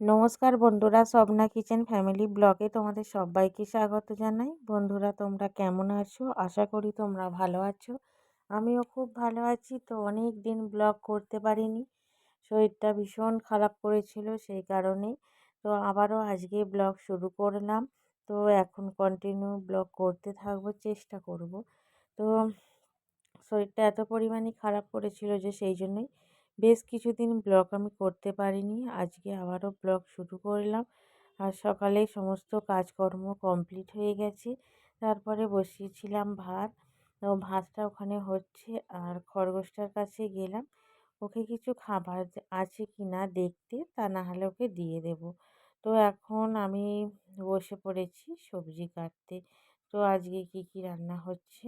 নমস্কার বন্ধুরা, Swapna kitchen family ব্লগে তোমাদের সবাইকে স্বাগত জানাই। বন্ধুরা, তোমরা কেমন আছো? আশা করি তোমরা ভালো আছো। আমিও খুব ভালো আছি। তো অনেক দিন ব্লগ করতে পারিনি। শরীরটা ভীষণ খারাপ করেছিল সেই কারণে। তো আবারও আজকে ব্লগ শুরু করলাম। তো এখন কন্টিনিউ ব্লগ করতে থাকব, চেষ্টা করব। তো শরীরটা এত পরিমাণে খারাপ করেছিল যে সেই জন্যই বেশ কিছুদিন ব্লগ আমি করতে পারিনি। আজকে আবারও ব্লগ শুরু করলাম। আর সকালে সমস্ত কাজকর্ম কমপ্লিট হয়ে গেছে। তারপরে বসিয়েছিলাম ভাত। তো ভাতটা ওখানে হচ্ছে আর খরগোশটার কাছে গেলাম। ওকে কিছু খাবার আছে কি না দেখতে, তা না হলে ওকে দিয়ে দেব। তো এখন আমি বসে পড়েছি সবজি কাটতে। তো আজকে কি কি রান্না হচ্ছে,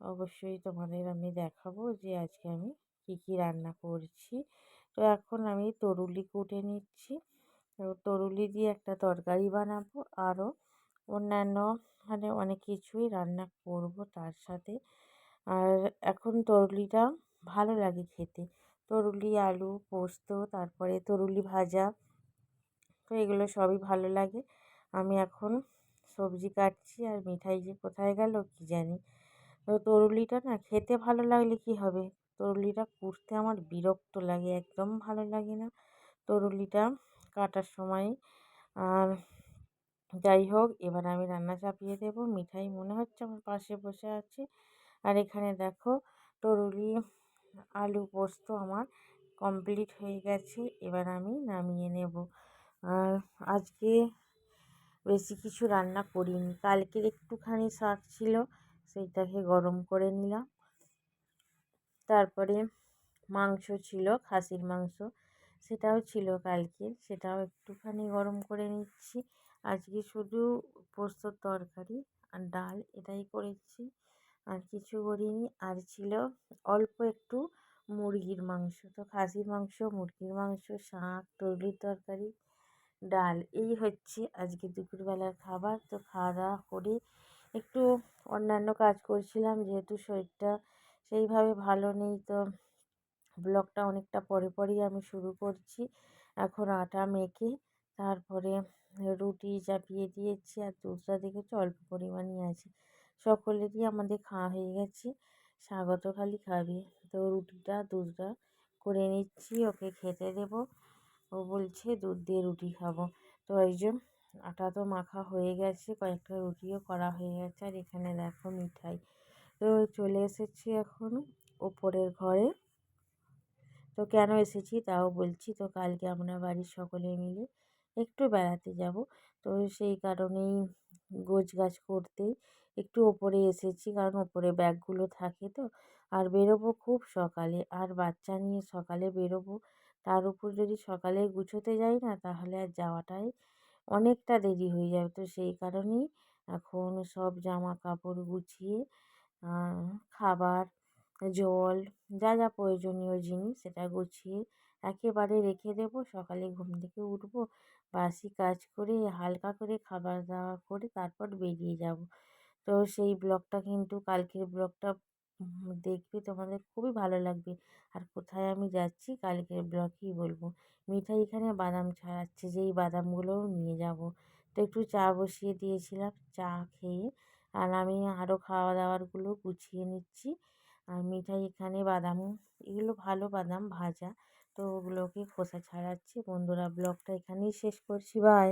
অবশ্যই তোমাদের আমি দেখাবো যে আজকে আমি কী কী রান্না করছি? তো এখন আমি তরুলি কুটে নিচ্ছি। তো তরুলি দিয়ে একটা তরকারি বানাবো। আরও অন্যান্য মানে অনেক কিছুই রান্না করব তার সাথে। আর এখন তরুলিটা ভালো লাগে খেতে। তরুলি আলু, পোস্ত, তারপরে তরুলি ভাজা, তো এগুলো সবই ভালো লাগে। আমি এখন সবজি কাটছি আর মিঠাই যে কোথায় গেল কি জানি। তো তরুলিটা না খেতে ভালো লাগলে কি হবে? তরুলিটা কুটতে আমার বিরক্ত লাগে, একদম ভালো লাগে না। তরুলিটা কাটার সময় আর যাই হোক, এবার আমি রান্না চাপিয়ে দেব। মিঠাই মনে হচ্ছে আমার পাশে বসে আছে। আর এখানে দেখো, তরুলি আলু পোস্ত আমার কমপ্লিট হয়ে গেছে, এবার আমি নামিয়ে নেব। আর আজকে বেশি কিছু রান্না করিনি। কালকের একটুখানি শাক ছিল, সেইটাকে গরম করে নিলাম। তারপরে মাংস ছিল, খাসির মাংস। সেটাও ছিল কালকের সেটাও একটুখানি গরম করে নিচ্ছি। আজকে শুধু পোস্তর তরকারি আর ডাল এটাই করেছি, আর কিছু করিনি। আর ছিল অল্প একটু মুরগির মাংস। তো খাসির মাংস, মুরগির মাংস, শাক তরলির তরকারি, ডাল, এই হচ্ছে আজকে দুপুরবেলার খাবার। তো খাওয়া দাওয়া করে একটু অন্যান্য কাজ করছিলাম, যেহেতু শরীরটা সেইভাবে ভালো নেই তো ব্লগটা অনেকটা পরে পরেই আমি শুরু করছি। এখন আটা মেখে তারপরে রুটি চাপিয়ে দিয়েছি আর দুধটা দেখেছি অল্প পরিমাণই আছে। সকলেরই আমাদের খাওয়া হয়ে গেছে, স্বাগত খালি খাবে। তো রুটিটা, দুধটা করে নিচ্ছি, ওকে খেতে দেব। ও বলছে দুধ দিয়ে রুটি খাব। তো এই যে আটা তো মাখা হয়ে গেছে, কয়েকটা রুটিও করা হয়ে গেছে আর এখানে দেখো মিঠাই। তো চলে এসেছি এখন ওপরের ঘরে। তো কেন এসেছি তাও বলছি। তো কালকে আমরা বাড়ির সকলে মিলে একটু বেড়াতে যাব। তো সেই কারণেই গোছ গাছ করতে একটু ওপরে এসেছি কারণ ওপরে ব্যাগগুলো থাকে তো। আর বেরোবো খুব সকালে। আর বাচ্চা নিয়ে সকালে বেরোবো, তার উপর যদি সকালে গুছোতে যাই না তাহলে আর যাওয়াটাই অনেকটা দেরি হয়ে যাবে। তো সেই কারণেই এখন সব জামা কাপড় গুছিয়ে খাবার, জল, যা যা প্রয়োজনীয় জিনিস সেটা গুছিয়ে একেবারে রেখে দেবো। সকালে ঘুম থেকে উঠবো, বাসি কাজ করে হালকা করে খাবার দাবার করে তারপর বেরিয়ে যাব। তো সেই ব্লগটা কিন্তু কালকের ব্লগটা দেখবে তোমাদের খুবই ভালো লাগবে। আর কোথায় আমি যাচ্ছি কালকের ব্লগেই বলব। মিঠাই এখানে বাদাম ছাড়াচ্ছে, যেই বাদামগুলোও নিয়ে যাব। তো একটু চা বসিয়ে দিয়েছিলাম, চা খেয়ে আর আমি আরও খাওয়া দাওয়ারগুলো গুছিয়ে নিচ্ছি। আর মিঠাই এখানে বাদাম, এগুলো ভালো বাদাম ভাজা। তো ওগুলোকে খোসা ছাড়াচ্ছি। বন্ধুরা ব্লগটা এখানেই শেষ করছি। বাই